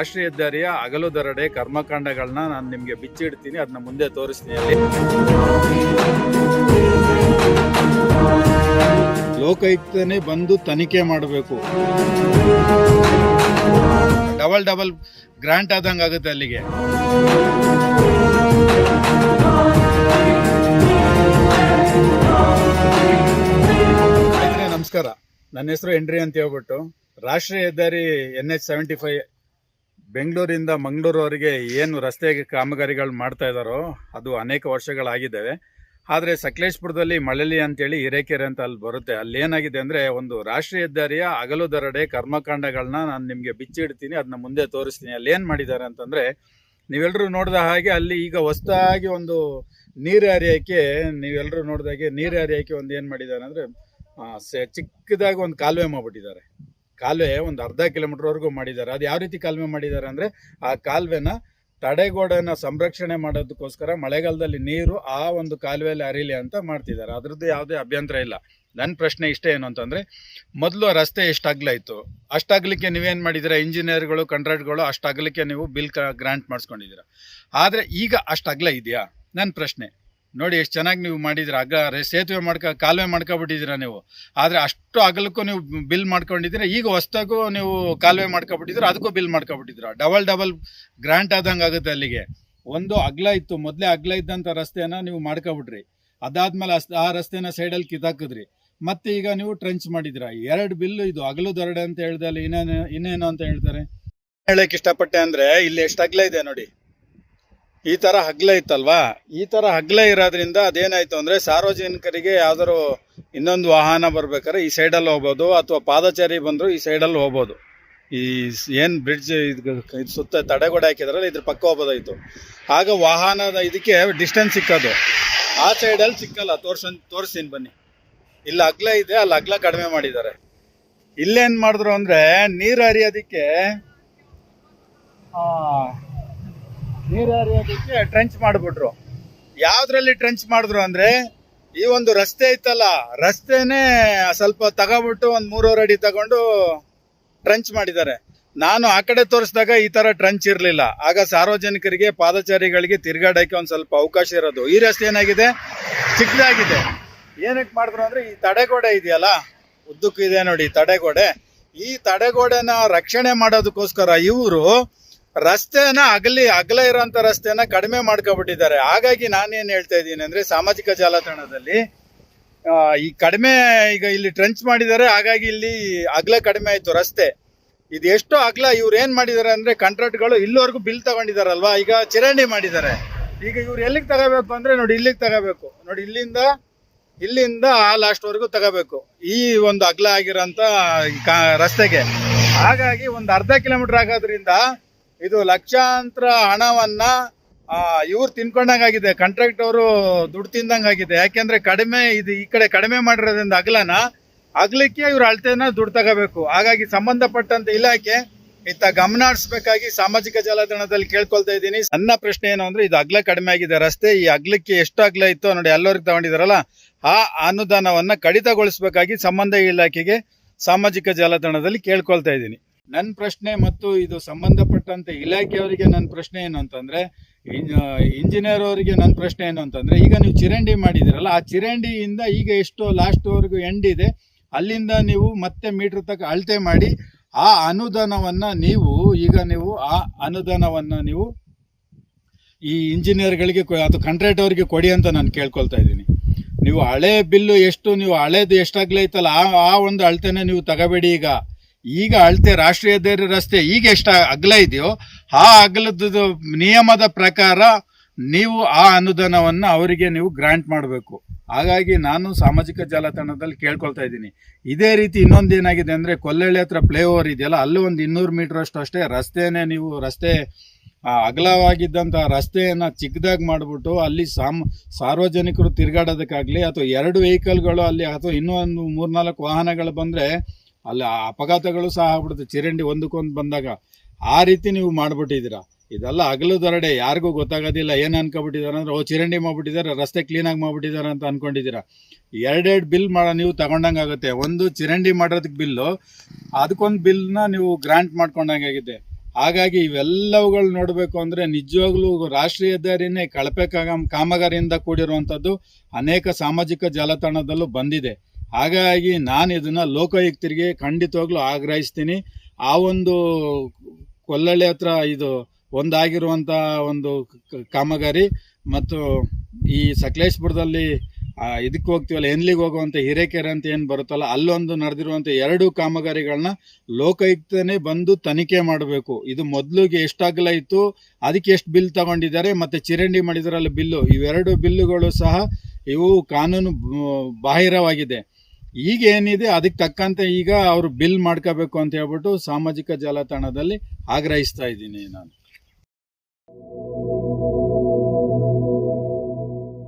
ರಾಷ್ಟ್ರೀಯ ಹೆದ್ದಾರಿಯ ಅಗಲು ದರಡೆ ಕರ್ಮಕಾಂಡಗಳನ್ನ ನಾನು ನಿಮಗೆ ಬಿಚ್ಚಿಡ್ತೀನಿ ಅದನ್ನ ಮುಂದೆ ತೋರಿಸ್ತೀನಿ ಅಲ್ಲಿ. ಲೋಕಾಯುಕ್ತನೇ ಬಂದು ತನಿಖೆ ಮಾಡಬೇಕು. ಡಬಲ್ ಡಬಲ್ ಗ್ರಾಂಟ್ ಆದಂಗೆ ಆಗುತ್ತೆ ಅಲ್ಲಿಗೆ. ನಮಸ್ಕಾರ. ನನ್ನ ಹೆಸರು ಎಂಡ್ರಿ ಅಂತ ಹೇಳ್ಬಿಟ್ಟು ರಾಷ್ಟ್ರೀಯ ಹೆದ್ದಾರಿ ಎನ್ ಎಚ್ ಸೆವೆಂಟಿ ಫೈವ್ ಬೆಂಗಳೂರಿಂದ ಮಂಗಳೂರುವರೆಗೆ ಏನು ರಸ್ತೆ ಕಾಮಗಾರಿಗಳು ಮಾಡ್ತಾ ಇದ್ದಾರೋ ಅದು ಅನೇಕ ವರ್ಷಗಳಾಗಿದ್ದಾವೆ. ಆದರೆ ಸಕಲೇಶ್ಪುರದಲ್ಲಿ ಮಳಲಿ ಅಂತೇಳಿ ಹಿರೇಕೆರೆ ಅಂತ ಅಲ್ಲಿ ಬರುತ್ತೆ. ಅಲ್ಲಿ ಏನಾಗಿದೆ ಅಂದರೆ ಒಂದು ರಾಷ್ಟ್ರೀಯ ಹೆದ್ದಾರಿಯ ಅಗಲು ದರಡೆ ಕರ್ಮಕಾಂಡಗಳನ್ನ ನಾನು ನಿಮಗೆ ಬಿಚ್ಚಿಡ್ತೀನಿ ಅದನ್ನ ಮುಂದೆ ತೋರಿಸ್ತೀನಿ. ಅಲ್ಲಿ ಏನು ಮಾಡಿದ್ದಾರೆ ಅಂತಂದರೆ ನೀವೆಲ್ಲರೂ ನೋಡಿದ ಹಾಗೆ ಅಲ್ಲಿ ಈಗ ಹೊಸದಾಗಿ ಒಂದು ನೀರು ಹರಿಯೋಕ್ಕೆ ನೀವೆಲ್ಲರೂ ನೋಡಿದಾಗೆ ನೀರು ಹರಿಯೋಕ್ಕೆ ಒಂದು ಏನು ಮಾಡಿದ್ದಾರೆ ಅಂದರೆ ಚಿಕ್ಕದಾಗಿ ಒಂದು ಕಾಲುವೆ ಮಾಡಿಬಿಟ್ಟಿದ್ದಾರೆ. ಕಾಲುವೆ ಒಂದು ಅರ್ಧ ಕಿಲೋಮೀಟರ್ವರೆಗೂ ಮಾಡಿದ್ದಾರೆ. ಅದು ಯಾವ ರೀತಿ ಕಾಲುವೆ ಮಾಡಿದ್ದಾರೆ ಅಂದರೆ ಆ ಕಾಲುವೆನ ತಡೆಗೋಡೆನ ಸಂರಕ್ಷಣೆ ಮಾಡೋದಕ್ಕೋಸ್ಕರ ಮಳೆಗಾಲದಲ್ಲಿ ನೀರು ಆ ಒಂದು ಕಾಲುವೆಯಲ್ಲಿ ಹರಿಲಿ ಅಂತ ಮಾಡ್ತಿದ್ದಾರೆ. ಅದ್ರದ್ದು ಯಾವುದೇ ಅಭ್ಯಂತರ ಇಲ್ಲ. ನನ್ನ ಪ್ರಶ್ನೆ ಇಷ್ಟೇ ಏನು ಅಂತಂದರೆ, ಮೊದಲು ರಸ್ತೆ ಎಷ್ಟು ಅಗಲ ಇತ್ತು ಅಷ್ಟು ಅಗಲಕ್ಕೆ ನೀವೇನು ಮಾಡಿದ್ದೀರಾ? ಇಂಜಿನಿಯರ್ಗಳು ಕಾಂಟ್ರಾಕ್ಟ್ಗಳು ಅಷ್ಟು ನೀವು ಬಿಲ್ ಗ್ರಾಂಟ್ ಮಾಡಿಸ್ಕೊಂಡಿದ್ದೀರಾ. ಆದರೆ ಈಗ ಅಷ್ಟು ಅಗಲ ಇದೆಯಾ? ನನ್ನ ಪ್ರಶ್ನೆ. ನೋಡಿ ಎಷ್ಟು ಚೆನ್ನಾಗಿ ನೀವು ಮಾಡಿದ್ರ. ಅಗ ರೆ- ಸೇತುವೆ ಮಾಡ್ಕೊ, ಕಾಲುವೆ ಮಾಡ್ಕೊಬಿಟ್ಟಿದ್ದೀರಾ ನೀವು. ಆದರೆ ಅಷ್ಟು ಅಗಲಕ್ಕೂ ನೀವು ಬಿಲ್ ಮಾಡ್ಕೊಂಡಿದ್ದೀರಾ. ಈಗ ಹೊಸ್ದಾಗೂ ನೀವು ಕಾಲುವೆ ಮಾಡ್ಕೊಬಿಟ್ಟಿದ್ದೀರಾ. ಅದಕ್ಕೂ ಬಿಲ್ ಮಾಡ್ಕೊಬಿಟ್ಟಿದ್ದೀರಾ. ಡಬಲ್ ಡಬಲ್ ಗ್ರ್ಯಾಂಟ್ ಆದಂಗೆ ಆಗುತ್ತೆ ಅಲ್ಲಿಗೆ. ಒಂದು ಅಗ್ಲ ಇತ್ತು. ಮೊದಲೇ ಅಗ್ಲ ಇದ್ದಂಥ ರಸ್ತೆನ ನೀವು ಮಾಡ್ಕೊಬಿಟ್ರಿ. ಅದಾದ್ಮೇಲೆ ಅಸ್- ಆ ರಸ್ತೆನ ಸೈಡಲ್ಲಿ ಕಿತ್ತಾಕಿದ್ರಿ. ಮತ್ತೆ ಈಗ ನೀವು ಟ್ರೆಂಚ್ ಮಾಡಿದ್ರ ಎರಡು ಬಿಲ್ಲು ಇದು. ಅಗಲು ದೊರಡೆ ಅಂತ ಹೇಳ್ದಲ್ಲಿ ಇನ್ನೇನು ಇನ್ನೇನು ಅಂತ ಹೇಳ್ತಾರೆ? ಹೇಳಕ್ಕೆ ಇಷ್ಟಪಟ್ಟೆ ಅಂದ್ರೆ ಇಲ್ಲಿ ಎಷ್ಟು ಅಗ್ಲ ಇದೆ ನೋಡಿ. ಈ ತರ ಹಗ್ಲ ಇತ್ತಲ್ವಾ? ಈ ತರ ಹಗ್ಲ ಇರೋದ್ರಿಂದ ಅದೇನಾಯ್ತು ಅಂದ್ರೆ ಸಾರ್ವಜನಿಕರಿಗೆ ಯಾವ್ದಾದ್ರು ಇನ್ನೊಂದು ವಾಹನ ಬರ್ಬೇಕಾದ್ರೆ ಈ ಸೈಡಲ್ಲಿ ಹೋಗ್ಬೋದು, ಅಥವಾ ಪಾದಚಾರಿ ಬಂದ್ರು ಈ ಸೈಡಲ್ಲಿ ಹೋಗ್ಬೋದು. ಈ ಏನು ಬ್ರಿಡ್ಜ್ ಇದು ಸುತ್ತ ತಡೆಗೋಡೆ ಹಾಕಿದ್ರಲ್ಲ, ಇದ್ರ ಪಕ್ಕ ಹೋಗ್ಬೋದಾಯ್ತು ಆಗ ವಾಹನದ ಇದಕ್ಕೆ ಡಿಸ್ಟೆನ್ಸ್ ಸಿಕ್ಕೋದು. ಆ ಸೈಡಲ್ಲಿ ಸಿಕ್ಕಲ್ಲ ತೋರ್ಸ ತೋರಿಸ್ತೀನಿ ಬನ್ನಿ. ಇಲ್ಲಿ ಅಗ್ಲ ಇದೆ, ಅಲ್ಲಿ ಅಗ್ಲ ಕಡಿಮೆ ಮಾಡಿದ್ದಾರೆ. ಇಲ್ಲೇನ್ ಮಾಡಿದ್ರು ಅಂದ್ರೆ ನೀರು ಹರಿಯೋದಕ್ಕೆ ನೀರು ಹರಿಯೋದಕ್ಕೆ ಟ್ರೆಂಚ್ ಮಾಡಿಬಿಟ್ರು. ಯಾವ್ದ್ರಲ್ಲಿ ಟ್ರೆಂಚ್ ಮಾಡಿದ್ರು ಅಂದ್ರೆ ಈ ಒಂದು ರಸ್ತೆ ಇತ್ತಲ್ಲ ರಸ್ತೆನೇ ಸ್ವಲ್ಪ ತಗೊಬಿಟ್ಟು ಒಂದು ಮೂರುವರೆ ಅಡಿ ತಗೊಂಡು ಟ್ರಂಚ್ ಮಾಡಿದ್ದಾರೆ. ನಾನು ಆ ಕಡೆ ತೋರಿಸಿದಾಗ ಈ ತರ ಟ್ರಂಚ್ ಇರಲಿಲ್ಲ. ಆಗ ಸಾರ್ವಜನಿಕರಿಗೆ, ಪಾದಚಾರಿಗಳಿಗೆ ತಿರ್ಗಾಡಕ್ಕೆ ಒಂದು ಸ್ವಲ್ಪ ಅವಕಾಶ ಇರೋದು. ಈ ರಸ್ತೆ ಏನಾಗಿದೆ? ಚಿಕ್ಕದಾಗಿದೆ. ಏನಕ್ಕೆ ಮಾಡಿದ್ರು ಅಂದ್ರೆ ಈ ತಡೆಗೋಡೆ ಇದೆಯಲ್ಲ, ಉದ್ದಕ್ಕೂ ಇದೆ ನೋಡಿ, ತಡೆಗೋಡೆ. ಈ ತಡೆಗೋಡೆನ ರಕ್ಷಣೆ ಮಾಡೋದಕ್ಕೋಸ್ಕರ ಇವರು ರಸ್ತೆನ ಅಗಲಿ, ಅಗಲ ಇರೋಂಥ ರಸ್ತೆನ ಕಡಿಮೆ ಮಾಡ್ಕೊಬಿಟ್ಟಿದ್ದಾರೆ. ಹಾಗಾಗಿ ನಾನೇನು ಹೇಳ್ತಾ ಇದ್ದೀನಿ ಅಂದ್ರೆ ಸಾಮಾಜಿಕ ಜಾಲತಾಣದಲ್ಲಿ ಈ ಕಡಿಮೆ ಈಗ ಇಲ್ಲಿ ಟ್ರೆಂಚ್ ಮಾಡಿದ್ದಾರೆ, ಹಾಗಾಗಿ ಇಲ್ಲಿ ಅಗಲ ಕಡಿಮೆ ಆಯ್ತು ರಸ್ತೆ. ಇದು ಎಷ್ಟು ಅಗಲ ಇವ್ರು ಏನು ಮಾಡಿದ್ದಾರೆ ಅಂದ್ರೆ ಕಾಂಟ್ರಾಕ್ಟ್ಗಳು ಇಲ್ಲಿವರೆಗೂ ಬಿಲ್ ತಗೊಂಡಿದಾರಲ್ವಾ ಈಗ ಚಿರಂಡಿ ಮಾಡಿದ್ದಾರೆ. ಈಗ ಇವ್ರು ಎಲ್ಲಿಗೆ ತಗೋಬೇಕು ಅಂದ್ರೆ ನೋಡಿ ಇಲ್ಲಿಗೆ ತಗೋಬೇಕು. ನೋಡಿ ಇಲ್ಲಿಂದ ಇಲ್ಲಿಂದ ಆ ಲಾಸ್ಟ್ವರೆಗೂ ತಗೋಬೇಕು. ಈ ಒಂದು ಅಗಲ ಆಗಿರೋಂಥ ರಸ್ತೆಗೆ. ಹಾಗಾಗಿ ಒಂದು ಅರ್ಧ ಕಿಲೋಮೀಟರ್ ಆಗೋದ್ರಿಂದ ಇದು ಲಕ್ಷಾಂತರ ಹಣವನ್ನ ಇವ್ರು ತಿನ್ಕೊಂಡಂಗಾಗಿದೆ. ಕಾಂಟ್ರಾಕ್ಟ್ ಅವರು ದುಡ್ಡು ತಿಂದಂಗಾಗಿದೆ. ಯಾಕೆಂದ್ರೆ ಕಡಿಮೆ ಇದು ಈ ಕಡೆ ಕಡಿಮೆ ಮಾಡಿರೋದ್ರಿಂದ ಅಗಲನ, ಅಗಲಕ್ಕೆ ಇವ್ರು ಅಳತೆನ ದುಡ್ಡು ತಗೋಬೇಕು. ಹಾಗಾಗಿ ಸಂಬಂಧಪಟ್ಟಂತ ಇಲಾಖೆ ಇತ್ತ ಗಮನ ಹರಿಸ್ಬೇಕಾಗಿ ಸಾಮಾಜಿಕ ಜಾಲತಾಣದಲ್ಲಿ ಕೇಳ್ಕೊಳ್ತಾ ಇದ್ದೀನಿ. ನನ್ನ ಪ್ರಶ್ನೆ ಏನು ಅಂದ್ರೆ, ಇದು ಅಗ್ಲ ಕಡಿಮೆ ಆಗಿದೆ. ರಸ್ತೆ ಈ ಅಗ್ಲಕ್ಕೆ ಎಷ್ಟು ಅಗ್ಲ ಇತ್ತು ನೋಡಿ, ಎಲ್ಲರಿಗೆ ತಗೊಂಡಿದಾರಲ್ಲ, ಆ ಅನುದಾನವನ್ನ ಕಡಿತಗೊಳಿಸಬೇಕಾಗಿ ಸಂಬಂಧ ಇಲಾಖೆಗೆ ಸಾಮಾಜಿಕ ಜಾಲತಾಣದಲ್ಲಿ ಕೇಳ್ಕೊಳ್ತಾ ಇದ್ದೀನಿ. ನನ್ನ ಪ್ರಶ್ನೆ ಮತ್ತು ಇದು ಸಂಬಂಧಪಟ್ಟಂತೆ ಇಲಾಖೆಯವರಿಗೆ ನನ್ನ ಪ್ರಶ್ನೆ ಏನು ಅಂತಂದ್ರೆ ಇಂಜಿನಿಯರ್ ಅವರಿಗೆ ನನ್ನ ಪ್ರಶ್ನೆ ಏನು ಅಂತಂದ್ರೆ, ಈಗ ನೀವು ಚಿರಂಡಿ ಮಾಡಿದಿರಲ್ಲ, ಆ ಚಿರಂಡಿಯಿಂದ ಈಗ ಎಷ್ಟು ಲಾಸ್ಟ್ ಎಂಡಿದೆ ಎಂಡ್ ಇದೆ. ಅಲ್ಲಿಂದ ನೀವು ಮತ್ತೆ ಮೀಟರ್ ತಕ್ಕ ಅಳತೆ ಮಾಡಿ, ಆ ಅನುದಾನವನ್ನ ನೀವು, ಈಗ ನೀವು ಆ ಅನುದಾನವನ್ನ ನೀವು ಈ ಇಂಜಿನಿಯರ್ಗಳಿಗೆ ಅಥವಾ ಅವರಿಗೆ ಕೊಡಿ ಅಂತ ನಾನು ಕೇಳ್ಕೊಳ್ತಾ ಇದ್ದೀನಿ. ನೀವು ಹಳೆ ಬಿಲ್ಲು ಎಷ್ಟು, ನೀವು ಹಳೇದು ಇತ್ತಲ್ಲ ಆ ಆ ಒಂದು ಅಳತೆನೇ ನೀವು ತಗಬೇಡಿ ಈಗ. ಈಗ ಅಳತೆ ರಾಷ್ಟ್ರೀಯ ಹೆದ್ದಾರಿ ರಸ್ತೆ ಈಗ ಎಷ್ಟು ಅಗಲ ಇದೆಯೋ ಆ ಅಗಲದ ನಿಯಮದ ಪ್ರಕಾರ ನೀವು ಆ ಅನುದಾನವನ್ನು ಅವರಿಗೆ ನೀವು ಗ್ರಾಂಟ್ ಮಾಡಬೇಕು. ಹಾಗಾಗಿ ನಾನು ಸಾಮಾಜಿಕ ಜಾಲತಾಣದಲ್ಲಿ ಕೇಳ್ಕೊಳ್ತಾ ಇದ್ದೀನಿ. ಇದೇ ರೀತಿ ಇನ್ನೊಂದು ಏನಾಗಿದೆ ಅಂದರೆ ಕೊಲ್ಲಳ್ಳಿ ಹತ್ರ ಫ್ಲೈ ಓವರ್ ಇದೆಯಲ್ಲ, ಅಲ್ಲೂ ಒಂದು ಇನ್ನೂರು ಮೀಟರ್ ಅಷ್ಟು ರಸ್ತೆನೇ ನೀವು ರಸ್ತೆ ಅಗಲವಾಗಿದ್ದಂಥ ರಸ್ತೆಯನ್ನು ಚಿಕ್ಕದಾಗಿ ಮಾಡಿಬಿಟ್ಟು ಅಲ್ಲಿ ಸಾಮ್, ಸಾರ್ವಜನಿಕರು ತಿರುಗಾಡೋದಕ್ಕಾಗಲಿ ಅಥವಾ ಎರಡು ವೆಹಿಕಲ್ಗಳು ಅಲ್ಲಿ ಅಥವಾ ಇನ್ನೂ ಒಂದು ಮೂರ್ನಾಲ್ಕು ವಾಹನಗಳು ಬಂದರೆ ಅಲ್ಲಿ ಅಪಘಾತಗಳು ಸಹ ಆಗ್ಬಿಡುತ್ತೆ. ಚಿರಂಡಿ ಒಂದಕ್ಕೊಂದು ಬಂದಾಗ ಆ ರೀತಿ ನೀವು ಮಾಡ್ಬಿಟ್ಟಿದ್ದೀರಾ? ಇದೆಲ್ಲ ಹಗಲು ದರಡೆ, ಯಾರಿಗೂ ಗೊತ್ತಾಗೋದಿಲ್ಲ. ಏನು ಅನ್ಕೊಬಿಟ್ಟಿದ್ದಾರೆ ಅಂದರೆ, ಓ, ಚಿರಂಡಿ ಮಾಡ್ಬಿಟ್ಟಿದ್ದಾರೆ, ರಸ್ತೆ ಕ್ಲೀನಾಗಿ ಮಾಡ್ಬಿಟ್ಟಿದ್ದಾರೆ ಅಂತ ಅಂದ್ಕೊಂಡಿದ್ದೀರಾ ಎರಡೆರಡು ಬಿಲ್ ಮಾಡ, ನೀವು ತಗೊಂಡಂಗೆ ಆಗುತ್ತೆ. ಒಂದು ಚಿರಂಡಿ ಮಾಡೋದಕ್ಕೆ ಬಿಲ್ಲು ಅದಕ್ಕೊಂದು ಬಿಲ್ನ ನೀವು ಗ್ರಾಂಟ್ ಮಾಡ್ಕೊಂಡಂಗೆ ಆಗಿದೆ. ಹಾಗಾಗಿ ಇವೆಲ್ಲವುಗಳು ನೋಡಬೇಕು ಅಂದರೆ, ನಿಜವಾಗ್ಲೂ ರಾಷ್ಟ್ರೀಯ ಹೆದ್ದಾರಿನೇ ಕಳಪೆ ಕಾಮ- ಕಾಮಗಾರಿಯಿಂದ ಕೂಡಿರುವಂಥದ್ದು ಅನೇಕ ಸಾಮಾಜಿಕ ಜಾಲತಾಣದಲ್ಲೂ ಬಂದಿದೆ. ಹಾಗಾಗಿ ನಾನು ಇದನ್ನ ಲೋಕಾಯುಕ್ತರಿಗೆ ಖಂಡಿತವಾಗ್ಲೂ ಆಗ್ರಹಿಸ್ತೀನಿ. ಆ ಒಂದು ಕೊಲ್ಲಳ್ಳಿ ಹತ್ರ ಇದು ಒಂದಾಗಿರುವಂತ ಒಂದು ಕಾಮಗಾರಿ ಮತ್ತು ಈ ಸಕಲೇಶ್ಪುರದಲ್ಲಿ ಇದಕ್ಕೆ ಹೋಗ್ತೀವಲ್ಲ, ಎನ್ಲಿಗೆ ಹೋಗುವಂಥ ಹಿರೇಕೆರೆ ಅಂತ ಏನು ಬರುತ್ತಲ್ಲ, ಅಲ್ಲೊಂದು ನಡೆದಿರುವಂತ ಎರಡು ಕಾಮಗಾರಿಗಳನ್ನ ಲೋಕಾಯುಕ್ತನೇ ಬಂದು ತನಿಖೆ ಮಾಡಬೇಕು. ಇದು ಮೊದಲಿಗೆ ಎಷ್ಟಾಗಲ ಇತ್ತು, ಅದಕ್ಕೆ ಎಷ್ಟು ಬಿಲ್ ತಗೊಂಡಿದ್ದಾರೆ, ಮತ್ತೆ ಚಿರಂಡಿ ಮಾಡಿದ್ರಲ್ಲ ಬಿಲ್ಲು, ಇವೆರಡು ಬಿಲ್ಲುಗಳು ಸಹ ಇವು ಕಾನೂನು ಬಾಹಿರವಾಗಿದೆ. ಈಗ ಏನಿದೆ, ಅದಕ್ಕೆ ತಕ್ಕಂತೆ ಈಗ ಅವರು ಬಿಲ್ ಮಾಡ್ಕೋಬೇಕು ಅಂತ ಹೇಳ್ಬಿಟ್ಟು ಸಾಮಾಜಿಕ ಜಾಲತಾಣದಲ್ಲಿ ಆಗ್ರಹಿಸ್ತಾ ಇದ್ದೀನಿ ನಾನು.